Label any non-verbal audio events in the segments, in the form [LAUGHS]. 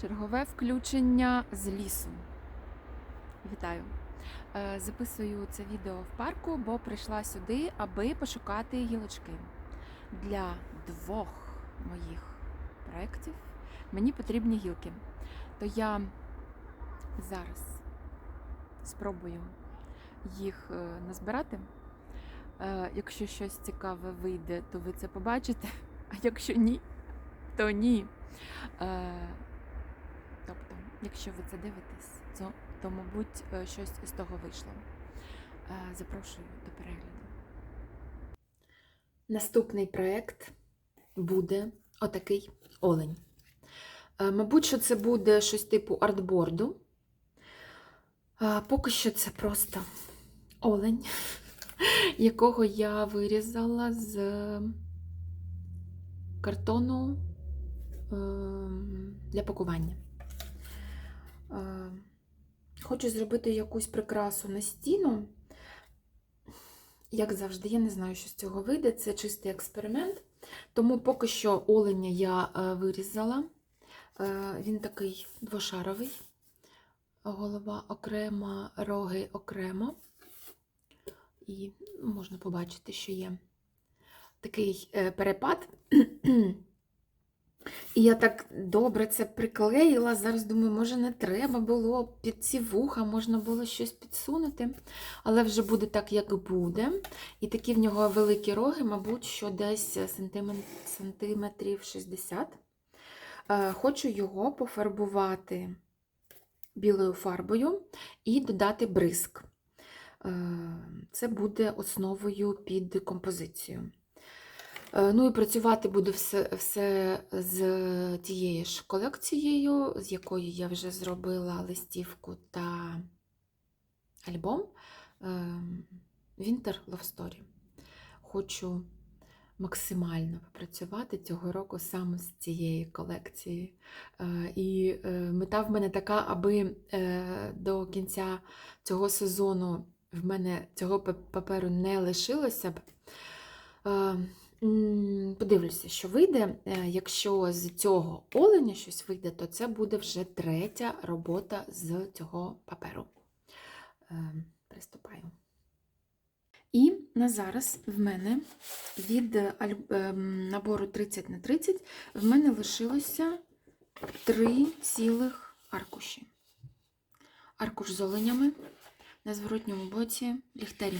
Чергове включення з лісу. Вітаю. Е, Записую це відео в парку, бо прийшла сюди, аби пошукати гілочки. Для двох моїх проєктів мені потрібні гілки. То я зараз спробую їх е, назбирати. Е, Якщо щось цікаве вийде, то ви це побачите. [LAUGHS] А якщо ні, то ні. Якщо ви це дивитесь, то, то мабуть, е, щось із того вийшло. Е, Запрошую до перегляду. Наступний проєкт буде отакий олень. Е, Мабуть, що це буде щось типу артборду. Поки що це просто олень, [LAUGHS] якого я вирізала з картону ем, для пакування. Хочу зробити якусь прикрасу на стіну. Як завжди, я не знаю, що з цього вийде. Це чистий експеримент. Тому поки що оленя я е, вирізала. Е, Він такий двошаровий. Голова окремо, роги окремо. І можна побачити, що є такий е, перепад. [CLEARS THROAT] І я так добре це приклеїла. Зараз думаю, може не треба було під ці вуха, можна було щось підсунути. Але вже буде так, як буде. І такі в нього великі роги, мабуть, що десь сантиметрів 60. Е, Хочу його пофарбувати білою фарбою і додати бризк. Е, Це буде основою під композицію. Е, Ну і працювати буду все, все з тією ж колекцією, з якою я вже зробила листівку та альбом ем, Winter Love Story. Хочу максимально попрацювати цього року саме з цієї колекції. Е, І е, мета в мене така, аби до кінця цього сезону в мене цього паперу не лишилося б. Подивлюся, що вийде. Е, Якщо з цього оленя щось вийде, то це буде вже третя робота з цього паперу. Е, Приступаю. І на зараз в мене від ем, набору 30 на 30 в мене лишилося три цілих аркуші. Аркуш з оленями, на зворотньому боці ліхтарі.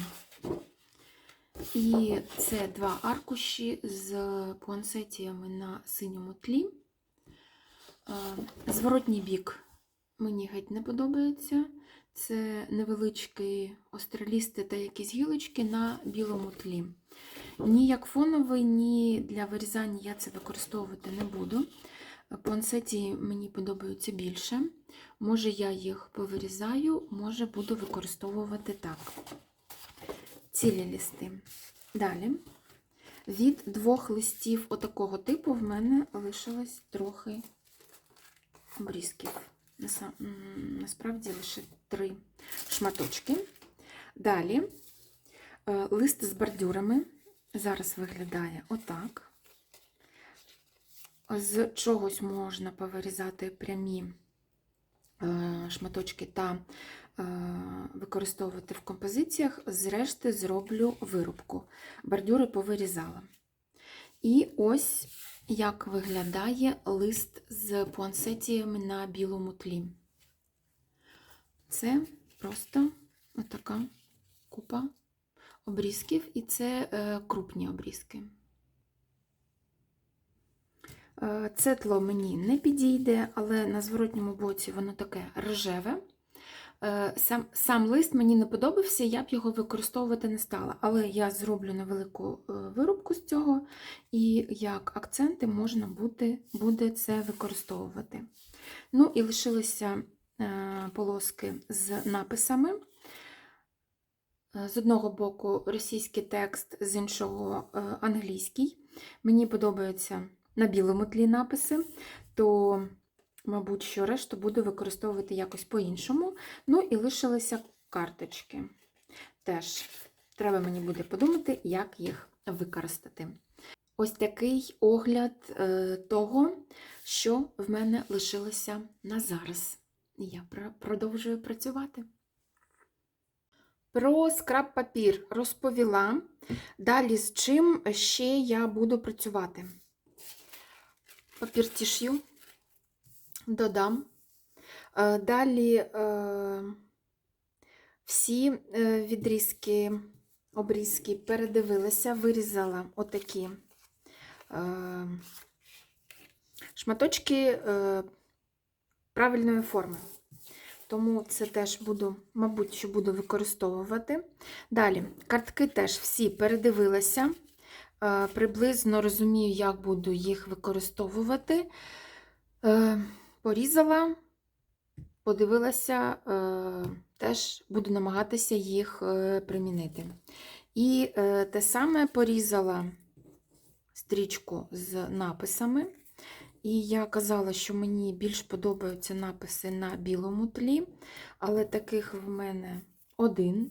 І це два аркуші з пуансетіями на синьому тлі. Е, Зворотній бік мені геть не подобається. Це невеличкі остролісти та якісь гілочки на білому тлі. Ні як фоновий, ні для вирізання я це використовувати не буду. Пуансеті мені подобаються більше. Може, я їх повирізаю, може, буду використовувати так цілі листи. Далі, від двох листів отакого типу в мене лишилось трохи обрізків. Насправді лише три шматочки. Далі е, лист з бордюрами зараз виглядає отак. З чогось можна повирізати прямі е, шматочки та використовувати в композиціях. Зрешти зроблю вирубку. Бордюри повирізала. І ось як виглядає лист з пуансетіями на білому тлі. Це просто така купа обрізків, і це е, крупні обрізки. Е, Це тло мені не підійде, але на зворотньому боці воно таке рожеве. Е, Сам, сам лист мені не подобався, я б його використовувати не стала. Але я зроблю невелику е, вирубку з цього, і як акценти можна буде, буде це використовувати. Ну і лишилися е, полоски з написами. З одного боку російський текст, з іншого англійський. Мені подобаються на білому тлі написи, то, мабуть, що решту буду використовувати якось по-іншому. Ну і лишилися карточки. Теж треба мені буде подумати, як їх використати. ось такий огляд е, того, що в мене лишилося на зараз. Я пр- продовжую працювати. Про скраб папір розповіла. Далі з чим ще я буду працювати. Папір тіш'ю додам. Е, Далі е, всі е, відрізки, обрізки передивилася, вирізала отакі шматочки правильної форми. Тому це теж буду, мабуть, що буду використовувати. Далі, картки теж всі передивилася. Приблизно розумію, як буду їх використовувати. Порізала, подивилася, е, теж буду намагатися їх е, примінити. І е, те саме порізала стрічку з написами. І я казала, що мені більш подобаються написи на білому тлі, але таких в мене один,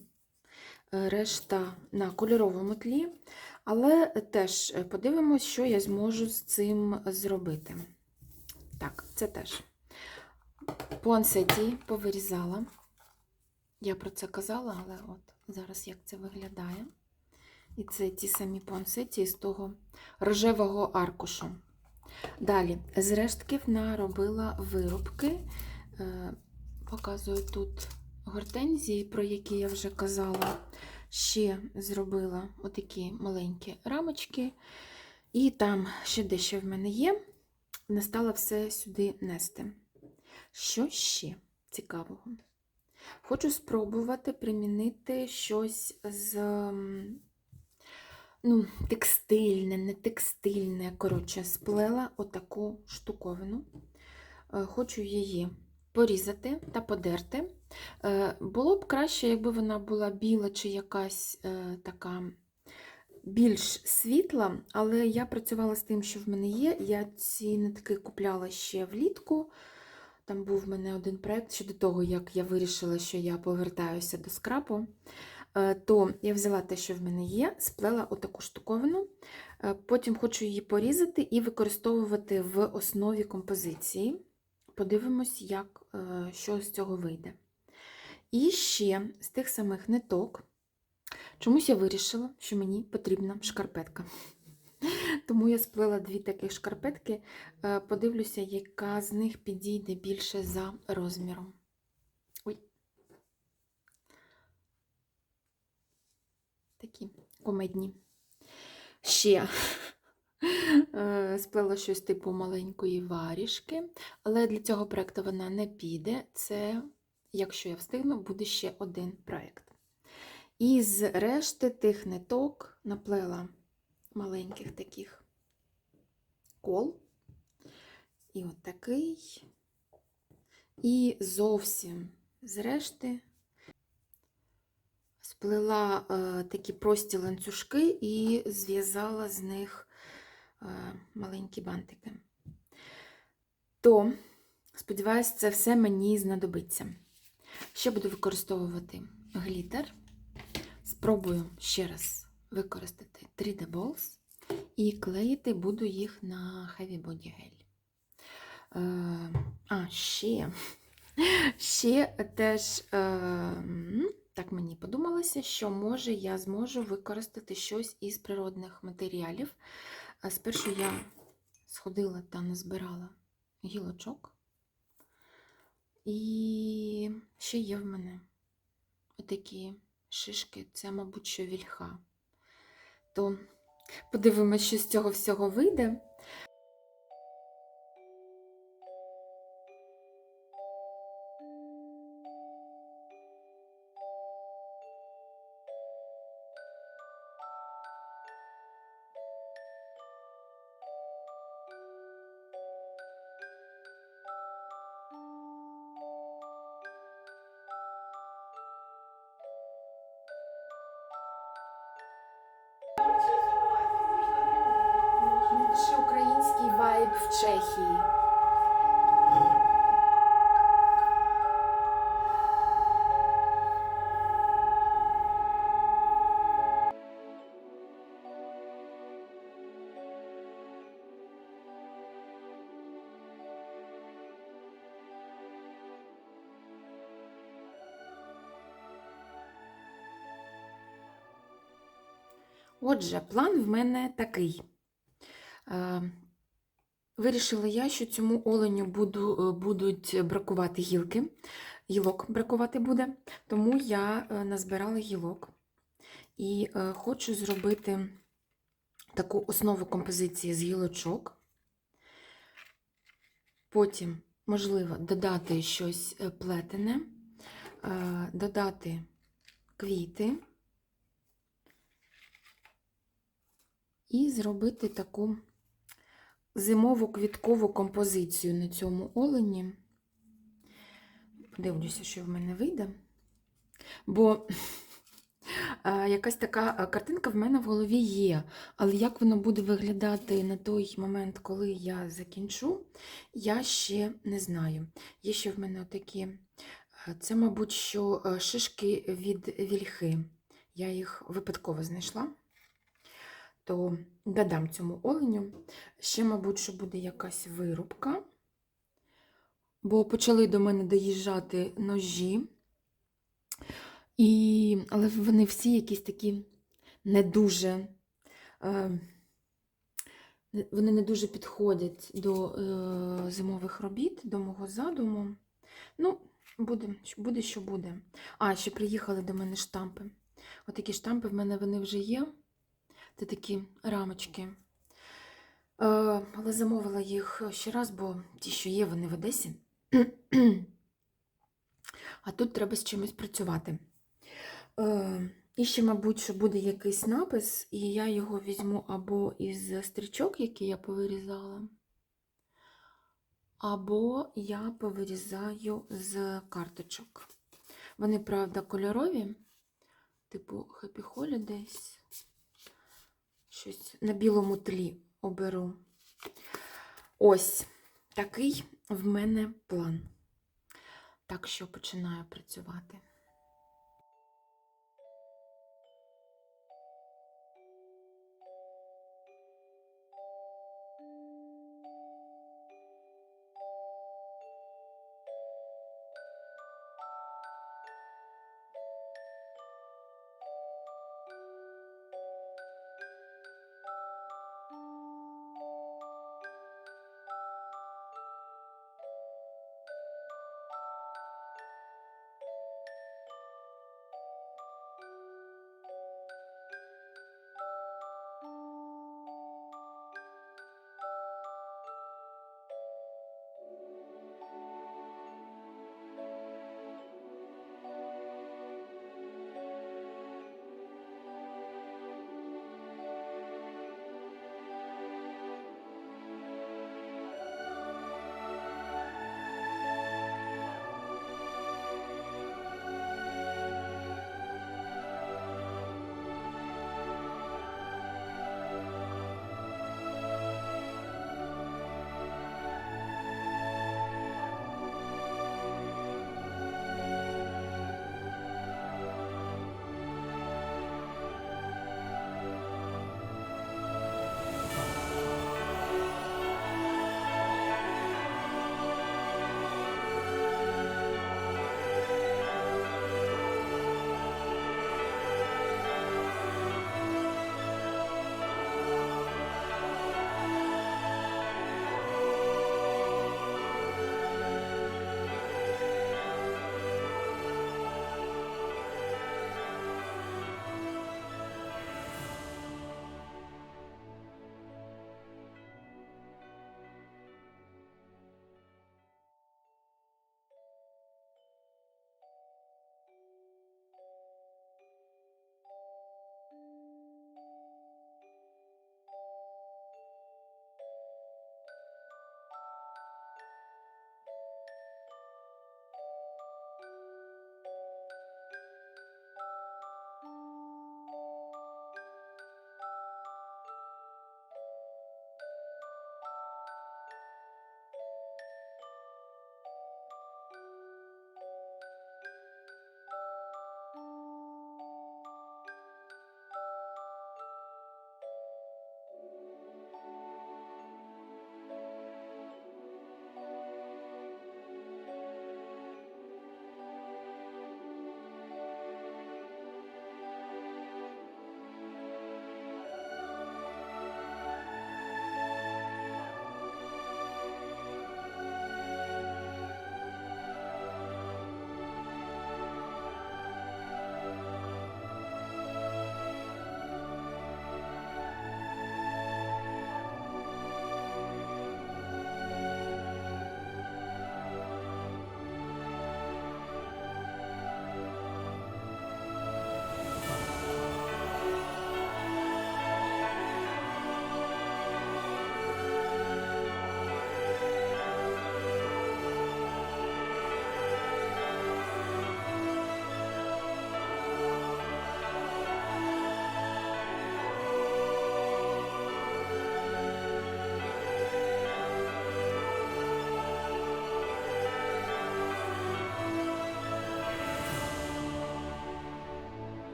решта на кольоровому тлі. Але теж подивимось, що я зможу з цим зробити. Так, це теж пуансеті повирізала. Я про це казала, але от зараз як це виглядає. І це ті самі пуансеті з того рожевого аркушу. Далі, з рештків наробила виробки. Е, Показую тут гортензії, про які я вже казала. Ще зробила отакі маленькі рамочки. І там ще дещо в мене є. Не стала все сюди нести. Що ще цікавого? Хочу спробувати примінити щось з ну, текстильне, не текстильне. Коротше, сплела отаку штуковину. Е, Хочу її порізати та подерти. Е, Було б краще, якби вона була біла чи якась е, така більш світла, але я працювала з тим, що в мене є. Я ці нитки купляла ще влітку. Там був в мене один проєкт ще до того, як я вирішила, що я повертаюся до скрапу. Е, То я взяла те, що в мене є, сплела отаку штуковину. Е, Потім хочу її порізати і використовувати в основі композиції. Подивимось, як, е, що з цього вийде. І ще з тих самих ниток. Чомусь я вирішила, що мені потрібна шкарпетка. [LAUGHS] Тому я сплела дві таких шкарпетки. Е, Подивлюся, яка з них підійде більше за розміром. Ой. Такі комедні. Ще [LAUGHS] е, сплела щось типу маленької варішки, але для цього проєкту вона не піде. Це, якщо я встигну, буде ще один проєкт. І з решти тих ниток наплела маленьких таких кол. І от такий. І зовсім з решти сплела е, такі прості ланцюжки і зв'язала з них е, маленькі бантики. То, сподіваюся, це все мені знадобиться. Ще буду використовувати глітер. Спробую ще раз використати 3D Balls і клеїти буду їх на Heavy Body Gel. Е, а, ще, ще теж е, так мені подумалося, що може я зможу використати щось із природних матеріалів. Е, Спершу я сходила та назбирала гілочок. І ще є в мене отакі шишки, це, мабуть, що вільха. То подивимось, що з цього всього вийде. в Чехії. Отже, план в мене такий. Е, Вирішила я, що цьому оленю буду, е, будуть бракувати гілки. Гілок бракувати буде, тому я е, назбирала гілок і е, хочу зробити таку основу композиції з гілочок. Потім, можливо, додати щось плетене, додати квіти і зробити таку зимову квіткову композицію на цьому олені. Подивлюся, що в мене вийде. Бо [LAUGHS] е, якась така е, картинка в мене в голові є. Але як воно буде виглядати на той момент, коли я закінчу, я ще не знаю. Є ще в мене такі, це, мабуть, що е, шишки від вільхи. Я їх випадково знайшла то додам цьому оленю. Ще, мабуть, що буде якась вирубка, бо почали до мене доїжджати ножі, і... але вони всі якісь такі не дуже. Е... Вони не дуже підходять до е, зимових робіт, до мого задуму. Ну, буде, буде, що буде. А, ще приїхали до мене штампи. Отакі штампи в мене вони вже є. Це такі рамочки. Е, але замовила їх ще раз, бо ті, що є, вони в Одесі. [CLEARS THROAT] А тут треба з чимось працювати. Е, і ще, мабуть, що буде якийсь напис, і я його візьму або із стрічок, які я повирізала, або я повирізаю з карточок. Вони, правда, кольорові, типу Happy Holidays щось на білому тлі оберу. Ось такий в мене план. Так що починаю працювати.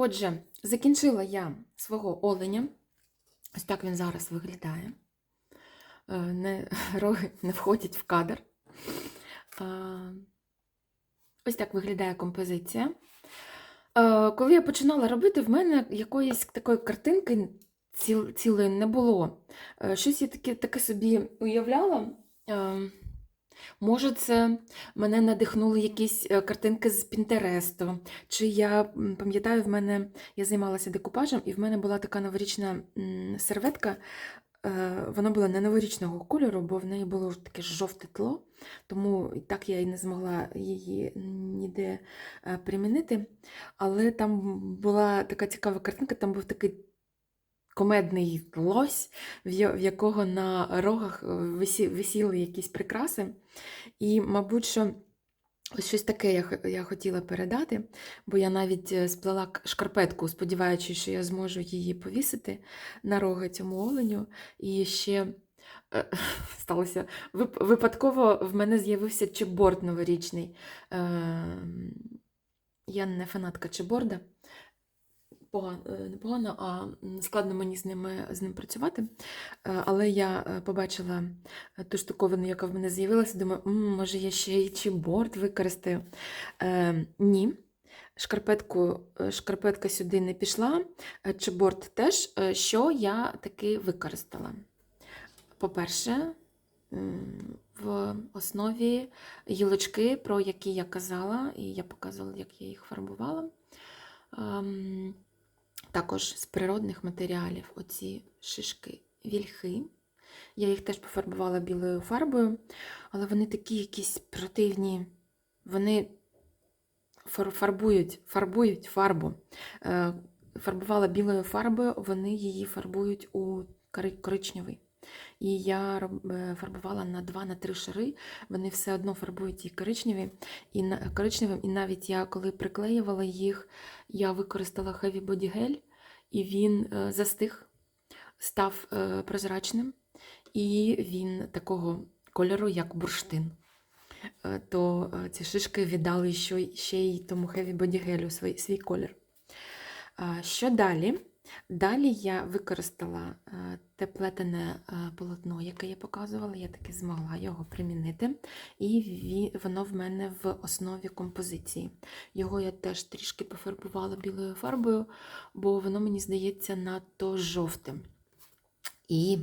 Отже, закінчила я свого оленя. Ось так він зараз виглядає. Е, Не, [LAUGHS] роги не входять в кадр. Е, Ось так виглядає композиція. Е, Коли я починала робити, в мене якоїсь такої картинки цілої не було. Щось я таке, таке собі уявляла. Може, це мене надихнули якісь е, картинки з Пінтересту. Чи я пам'ятаю, в мене я займалася декупажем, і в мене була така новорічна серветка. Е, Вона була не новорічного кольору, бо в неї було таке жовте тло, тому так я і не змогла її ніде е, примінити. Але там була така цікава картинка, там був такий комедний лось, в якого на рогах е, висіли якісь прикраси. І, мабуть, що ось щось таке я, хотіла передати, бо я навіть е, сплела шкарпетку, сподіваючись, що я зможу її повісити на роги цьому оленю. І ще е, [LAUGHS] сталося випадково в мене з'явився чеборд новорічний. Ем, Я не фанатка чеборда. Погано, не погано, а складно мені з ними з ним працювати. Е, Але я е, побачила е, ту штуковину, яка в мене з'явилася, думаю, «М, може я ще й чіборд використаю. Е, ні. Шкарпетку, е, шкарпетка сюди не пішла, е, чеборд теж, е, що я таки використала. По-перше, в основі гілочки, про які я казала, і я показувала, як я їх фарбувала. Також з природних матеріалів оці шишки вільхи. Я їх теж пофарбувала білою фарбою, але вони такі якісь противні. Вони фарбують, фарбують фарбу. Е, Фарбувала білою фарбою, вони її фарбують у коричневий. І я е, фарбувала на 2-3 шари, вони все одно фарбують і коричневі, і коричневим. І навіть я, коли приклеювала їх, я використала Heavy Body Gel, і він е, застиг, став е, прозрачним, і він такого кольору, як бурштин. То ці шишки віддали ще, й- тому Heavy Body Gel свій, свій колір. Що далі? Далі я використала е, те плетене е, полотно, яке я показувала, я таки змогла його примінити, і воно в мене в основі композиції. Його я теж трішки пофарбувала білою фарбою, бо воно мені здається надто жовтим. І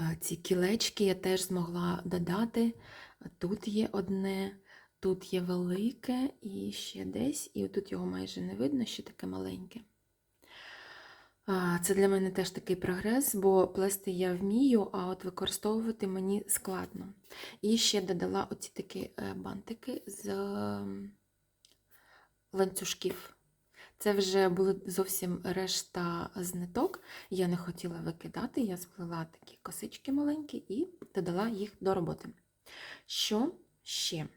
е, ці кілечки я теж змогла додати. Тут є одне, тут є велике і ще десь, і тут його майже не видно, ще таке маленьке. Це для мене теж такий прогрес, бо плести я вмію, а от використовувати мені складно. І ще додала оці такі е, бантики з ланцюжків. Це вже були зовсім решта з ниток. Я не хотіла викидати, я сплела такі косички маленькі і додала їх до роботи. Що ще?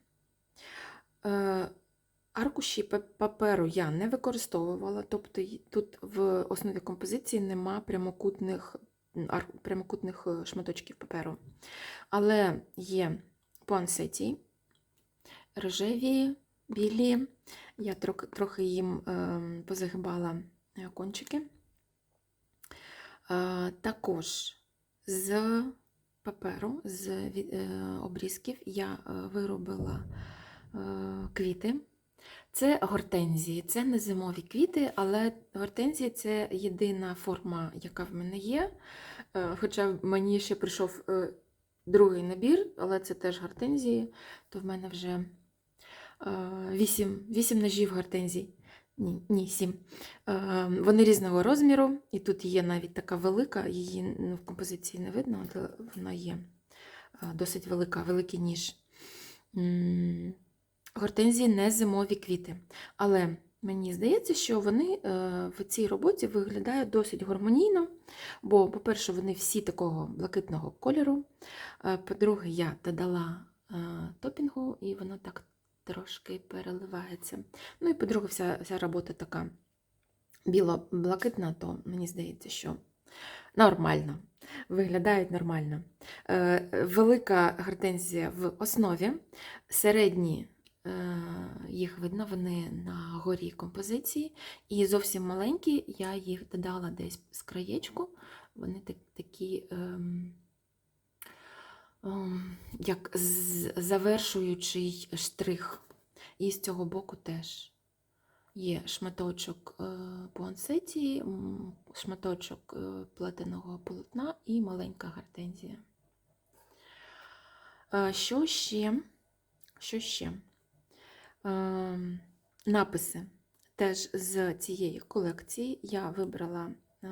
Аркуші паперу я не використовувала, тобто тут в основі композиції нема прямокутних, прямокутних е, шматочків паперу. Але є пуансеті, рожеві, білі. Я трохи, їм ем, позагибала е, кончики. Е, Також з паперу, з обрізків я виробила квіти. Це гортензії, це не зимові квіти, але гортензії це єдина форма, яка в мене є. Е, Хоча мені ще прийшов е, другий набір, але це теж гортензії, то в мене вже е, вісім, вісім ножів гортензій. Ні, ні, сім. Е, Вони різного розміру, і тут є навіть така велика, її ну, в композиції не видно, але вона є е, досить велика, великий ніж. Гортензії не зимові квіти. Але мені здається, що вони е, в цій роботі виглядають досить гармонійно, бо, по-перше, вони всі такого блакитного кольору. Е, По-друге, я додала е, топінгу, і воно так трошки переливається. Ну і по-друге, вся, вся робота така біло-блакитна, то мені здається, що нормально. Виглядають нормально. Велика гортензія в основі, середні їх видно, вони на горі композиції. І зовсім маленькі, я їх додала десь з краєчку. Вони так, такі, ем, ем, як завершуючий штрих. І з цього боку теж є шматочок е, пуансетії, шматочок е, плетеного полотна і маленька гортензія. Е, Що ще? Що ще? Ем, Написи теж з цієї колекції я вибрала е,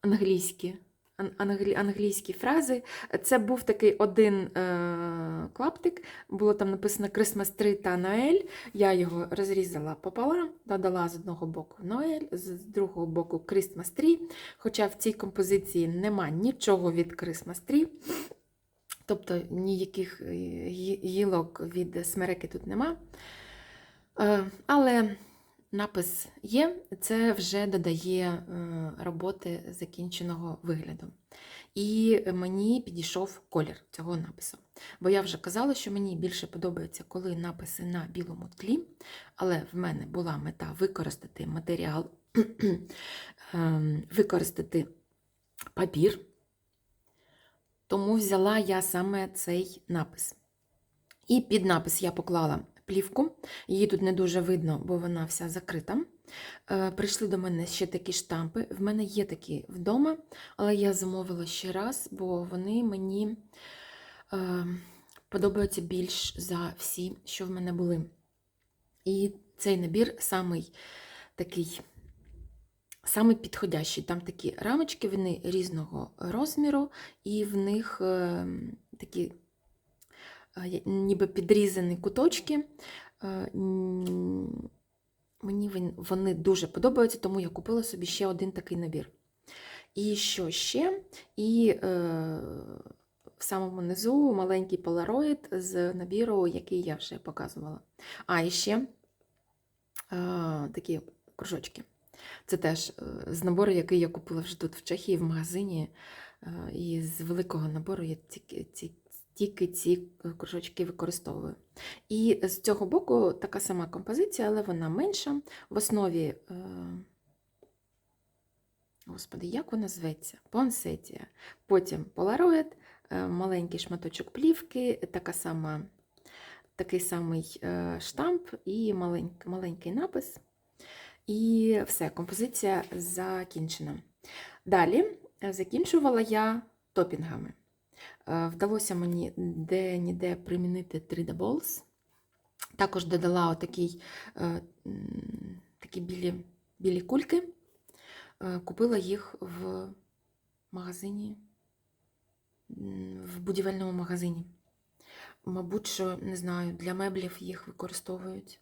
англійські, англі- англійські фрази. Це був такий один е, клаптик, було там написано Christmas Tree та Ноель. Я його розрізала пополам, додала з одного боку Ноель, з другого боку Christmas Tree. Хоча в цій композиції нема нічого від Christmas Tree. Тобто ніяких е, гілок від смереки тут нема. Е, Але напис є, це вже додає е, роботи закінченого вигляду. І мені підійшов колір цього напису. Бо я вже казала, що мені більше подобається, коли написи на білому тлі, але в мене була мета використати матеріал, [CLEARS THROAT] ем, використати папір. Тому взяла я саме цей напис. І під напис я поклала плівку. Її тут не дуже видно, бо вона вся закрита. Е, Прийшли до мене ще такі штампи. В мене є такі вдома, але я замовила ще раз, бо вони мені е, подобаються більш за всі, що в мене були. І цей набір самий такий. Саме підходящий. Там такі рамочки, вони різного розміру, і в них е, такі е, ніби підрізані куточки. Е, Мені вони дуже подобаються, тому я купила собі ще один такий набір. І що ще? І е, в самому низу маленький полароїд з набіру, який я вже показувала. А, і ще е, такі кружочки. Це теж е, з набору, який я купила вже тут в Чехії в магазині. Е, І з великого набору я тільки ці, тільки ці е, кружочки використовую. І з цього боку така сама композиція, але вона менша. В основі, господи, як вона зветься? Пуансетія. Потім полароїд, маленький шматочок плівки, така сама, такий самий штамп і маленький, маленький напис. І все, композиція закінчена. Далі е, закінчувала я топінгами. Е, Вдалося мені де-ніде примінити 3D Balls. Також додала отакий, е, такі білі, білі кульки. Купила їх в магазині, в будівельному магазині. Мабуть, що не знаю, для меблів їх використовують.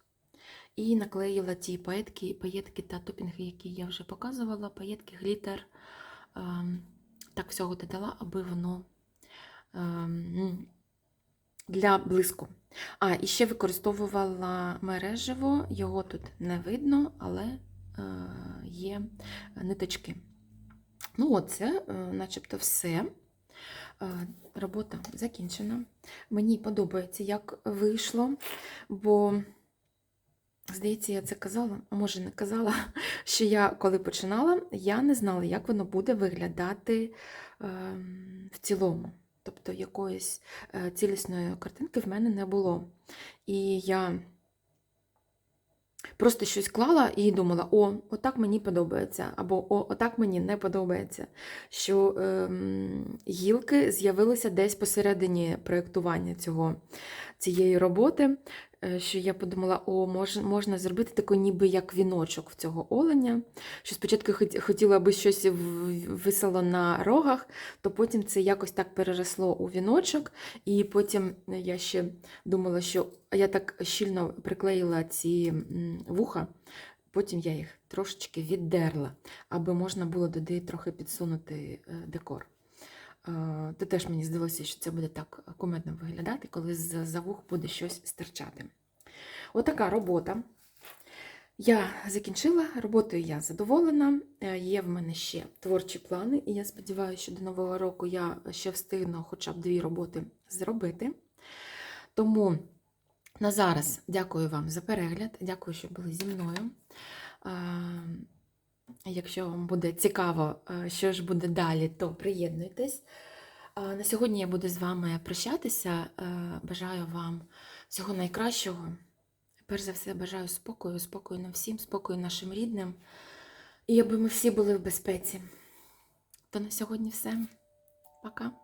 І наклеїла ті паєтки, паєтки та топінги, які я вже показувала, паєтки, глітер. Ем, Так всього додала, аби воно ем, для блиску. А, і ще використовувала мережево, його тут не видно, але е, є ниточки. Ну, оце, е, начебто, все. Е, Робота закінчена. Мені подобається, як вийшло, бо, здається, я це казала, може не казала, [LAUGHS] що я коли починала, я не знала, як воно буде виглядати ем, в цілому. Тобто якоїсь е, цілісної картинки в мене не було. І я просто щось клала і думала, о, отак мені подобається, або о, отак мені не подобається. Що ем, гілки з'явилися десь посередині проєктування цього, цієї роботи. Е, Що я подумала, о, мож, можна зробити таку ніби як віночок в цього оленя. Що спочатку хотіла би щось в- висало на рогах, то потім це якось так переросло у віночок, і потім я ще думала, що я так щільно приклеїла ці вуха, потім я їх трошечки віддерла, аби можна було туди трохи підсунути е, декор. Е, То теж мені здалося, що це буде так кумедно виглядати, коли з за вух буде щось стирчати. Отака робота. Я закінчила, роботою я задоволена. Е, Є в мене ще творчі плани, і я сподіваюся, що до Нового року я ще встигну хоча б дві роботи зробити. Тому На зараз дякую вам за перегляд. Дякую, що були зі мною. Якщо вам буде цікаво, е, що ж буде далі, то приєднуйтесь. На сьогодні я буду з вами прощатися. Е, Бажаю вам всього найкращого. Перш за все, бажаю спокою, спокою нам всім, спокою нашим рідним. І аби ми всі були в безпеці. То на сьогодні все. Пока.